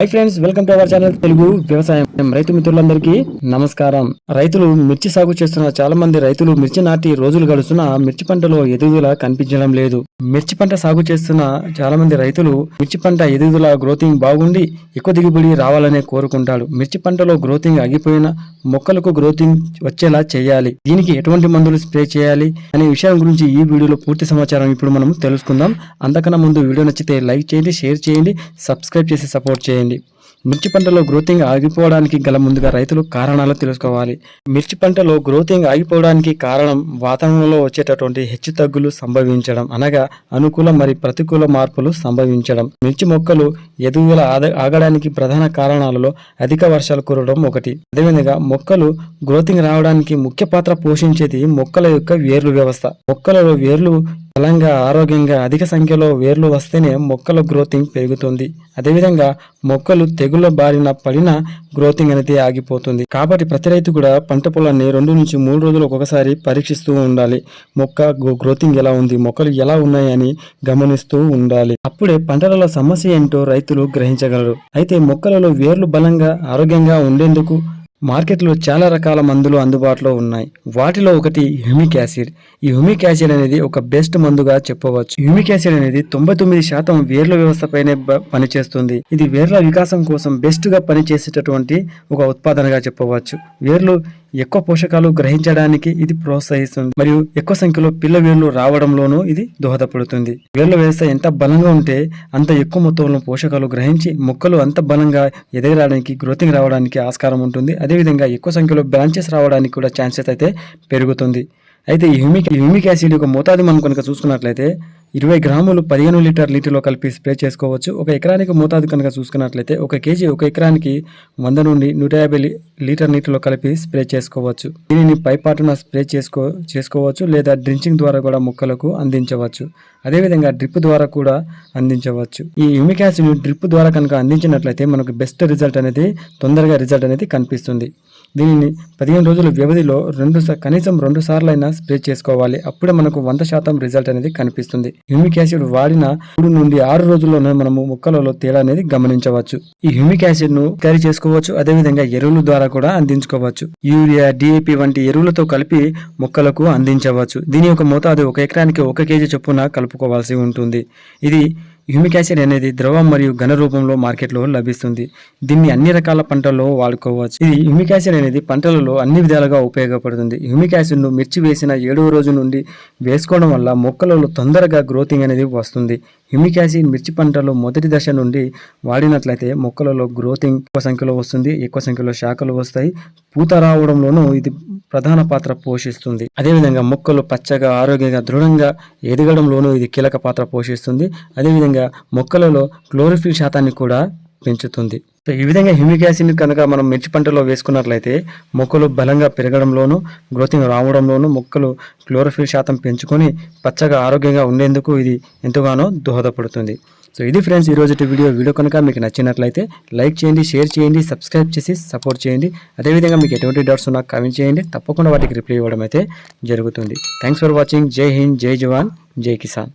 Hi friends welcome to our channel Telugu వ్యవసాయం రైతు మిత్రులందరికీ నమస్కారం. రైతులు మిర్చి సాగు చేస్తున్న చాలా మంది రైతులు మిర్చి నాటి రోజులు గడుస్తున్న మిర్చి పంటలో ఎదుగుదల కనిపించడం లేదు. మిర్చి పంట సాగు చేస్తున్న చాలా మంది రైతులు మిర్చి పంట ఎదుగుదల గ్రోతింగ్ బాగుండి ఎక్కువ దిగుబడి రావాలనే కోరుకుంటాడు మిర్చి పంటలో గ్రోతింగ్ ఆగిపోయిన మొక్కలకు గ్రోతింగ్ వచ్చేలా చేయాలి. దీనికి ఎటువంటి మందులు స్ప్రే చేయాలి అనే విషయం గురించి ఈ వీడియోలో పూర్తి సమాచారం ఇప్పుడు మనం తెలుసుకుందాం. అంతకన్నా ముందు వీడియో నచ్చితే లైక్ చేయండి షేర్ చేయండి సబ్స్క్రైబ్ చేసి సపోర్ట్ చేయండి. మిర్చి పంటలో గ్రోతింగ్ ఆగిపోవడానికి గల ముందుగా రైతులు కారణాలు తెలుసుకోవాలి. మిర్చి పంటలో గ్రోతింగ్ ఆగిపోవడానికి కారణం వాతావరణంలో వచ్చేటటువంటి హెచ్చు తగ్గులు సంభవించడం అనగా అనుకూల మరి ప్రతికూల మార్పులు సంభవించడం. మిర్చి మొక్కలు ఎదుగుదల ఆగడానికి ప్రధాన కారణాలలో అధిక వర్షాలు కురవడం ఒకటి. అదేవిధంగా మొక్కలు గ్రోతింగ్ రావడానికి ముఖ్య పాత్ర పోషించేది మొక్కల యొక్క వేర్లు వ్యవస్థ. మొక్కలలో వేర్లు బలంగా ఆరోగ్యంగా అధిక సంఖ్యలో వేర్లు వస్తేనే మొక్కల గ్రోతింగ్ పెరుగుతుంది. అదేవిధంగా మొక్కలు తెగుళ్ళ బారిన పడిన గ్రోతింగ్ అనేది ఆగిపోతుంది. కాబట్టి ప్రతి రైతు కూడా పంట పొలాన్ని రెండు నుంచి మూడు రోజులు ఒక్కొక్కసారి పరీక్షిస్తూ ఉండాలి. మొక్క గ్రోతింగ్ ఎలా ఉంది? మొక్కలు ఎలా ఉన్నాయని గమనిస్తూ ఉండాలి. అప్పుడే పంటలలో సమస్య ఏంటో రైతులు గ్రహించగలరు. అయితే మొక్కలలో వేర్లు బలంగా ఆరోగ్యంగా ఉండేందుకు మార్కెట్లో చాలా రకాల మందులు అందుబాటులో ఉన్నాయి. వాటిలో ఒకటి హ్యూమిక్ యాసిడ్ ఈ హ్యూమిక్ యాసిడ్ అనేది ఒక బెస్ట్ మందుగా చెప్పవచ్చు. హ్యూమిక్ యాసిడ్ అనేది తొంభై తొమ్మిది శాతం వేర్ల వ్యవస్థపైనే పనిచేస్తుంది. ఇది వేర్ల వికాసం కోసం బెస్ట్గా పనిచేసేటటువంటి ఒక ఉత్పాదనగా చెప్పవచ్చు. వేర్లు ఎక్కువ పోషకాలు గ్రహించడానికి ఇది ప్రోత్సహిస్తుంది. మరియు ఎక్కువ సంఖ్యలో పిల్ల వేర్లు రావడంలోనూ ఇది దోహదపడుతుంది. వేర్ల వ్యవస్థ ఎంత బలంగా ఉంటే అంత ఎక్కువ మొత్తంలో పోషకాలు గ్రహించి మొక్కలు అంత బలంగా ఎదగడానికి గ్రోతింగ్ రావడానికి ఆస్కారం ఉంటుంది. అదేవిధంగా ఎక్కువ సంఖ్యలో బ్రాంచెస్ రావడానికి కూడా ఛాన్సెస్ అయితే పెరుగుతుంది. అయితే ఈ హ్యూమిక్ హ్యూమిక్ యాసిడ్ యొక్క మోతాదు మనం కనుక చూసుకున్నట్లయితే ఇరవై గ్రాములు పదిహేను లీటర్ నీటిలో కలిపి స్ప్రే చేసుకోవచ్చు. ఒక ఎకరానికి మోతాదు కనుక చూసుకున్నట్లయితే ఒక కేజీ ఒక ఎకరానికి వంద నుండి నూట యాభై లీటర్ నీటిలో కలిపి స్ప్రే చేసుకోవచ్చు. దీనిని పైపాటున స్ప్రే చేసుకో చేసుకోవచ్చు లేదా డ్రించింగ్ ద్వారా కూడా మొక్కలకు అందించవచ్చు. అదేవిధంగా డ్రిప్ ద్వారా కూడా అందించవచ్చు. ఈ హ్యూమిక్ యాసిడ్ డ్రిప్ ద్వారా కనుక అందించినట్లయితే మనకు బెస్ట్ రిజల్ట్ అనేది తొందరగా రిజల్ట్ అనేది కనిపిస్తుంది. దీనిని పదిహేను రోజుల వ్యవధిలో రెండు కనీసం రెండు సార్లు అయినా స్ప్రే చేసుకోవాలి. అప్పుడే మనకు వంద శాతం రిజల్ట్ అనేది కనిపిస్తుంది. హ్యూమిక్ యాసిడ్ వాడిన మూడు నుండి ఆరు రోజుల్లోనే మనము మొక్కలలో తేడా అనేది గమనించవచ్చు. ఈ హ్యూమిక్ యాసిడ్ను క్యారీ చేసుకోవచ్చు. అదేవిధంగా ఎరువుల ద్వారా కూడా అందించుకోవచ్చు. యూరియా డిఏపి వంటి ఎరువులతో కలిపి మొక్కలకు అందించవచ్చు. దీని యొక్క మోతాదు ఒక ఎకరానికి ఒక కేజీ చొప్పున కలుపుకోవాల్సి ఉంటుంది. ఇది హ్యూమిక్ యాసిడ్ అనేది ద్రవం మరియు ఘన రూపంలో మార్కెట్లో లభిస్తుంది. దీన్ని అన్ని రకాల పంటల్లో వాడుకోవచ్చు. ఇది హ్యూమిక్ యాసిడ్ అనేది పంటలలో అన్ని విధాలుగా ఉపయోగపడుతుంది. హ్యూమిక్ యాసిడ్ను మిర్చి వేసిన ఏడవ రోజు నుండి వేసుకోవడం వల్ల మొక్కలలో తొందరగా గ్రోతింగ్ అనేది వస్తుంది. హ్యూమిక్ యాసిడ్ మిర్చి పంటలో మొదటి దశ నుండి వాడినట్లయితే మొక్కలలో గ్రోతింగ్ ఎక్కువ సంఖ్యలో వస్తుంది. ఎక్కువ సంఖ్యలో శాఖలు వస్తాయి. పూత రావడంలోనూ ఇది ప్రధాన పాత్ర పోషిస్తుంది. అదేవిధంగా మొక్కలు పచ్చగా ఆరోగ్యంగా దృఢంగా ఎదగడంలోనూ ఇది కీలక పాత్ర పోషిస్తుంది. అదేవిధంగా మొక్కలలో క్లోరోఫిల్ శాతాన్ని కూడా పెంచుతుంది. సో ఈ విధంగా హ్యూమిక్ యాసిడ్ కనుక మనం మిర్చి పంటలో వేసుకున్నట్లయితే మొక్కలు బలంగా పెరగడంలోనూ గ్రోతింగ్ రావడంలోనూ మొక్కలు క్లోరోఫిల్ శాతం పెంచుకొని పచ్చగా ఆరోగ్యంగా ఉండేందుకు ఇది ఎంతగానో దోహదపడుతుంది. సో ఇది ఫ్రెండ్స్ ఈరోజు వీడియో. వీడియో కనుక మీకు నచ్చినట్లయితే లైక్ చేయండి షేర్ చేయండి సబ్స్క్రైబ్ చేసి సపోర్ట్ చేయండి. అదేవిధంగా మీకు ఎటువంటి డౌట్స్ ఉన్నా కామెంట్ చేయండి. తప్పకుండా వాటికి రిప్లై ఇవ్వడం అయితే జరుగుతుంది. Thanks for watching. జై హింద్ జై జవాన్ జై కిసాన్.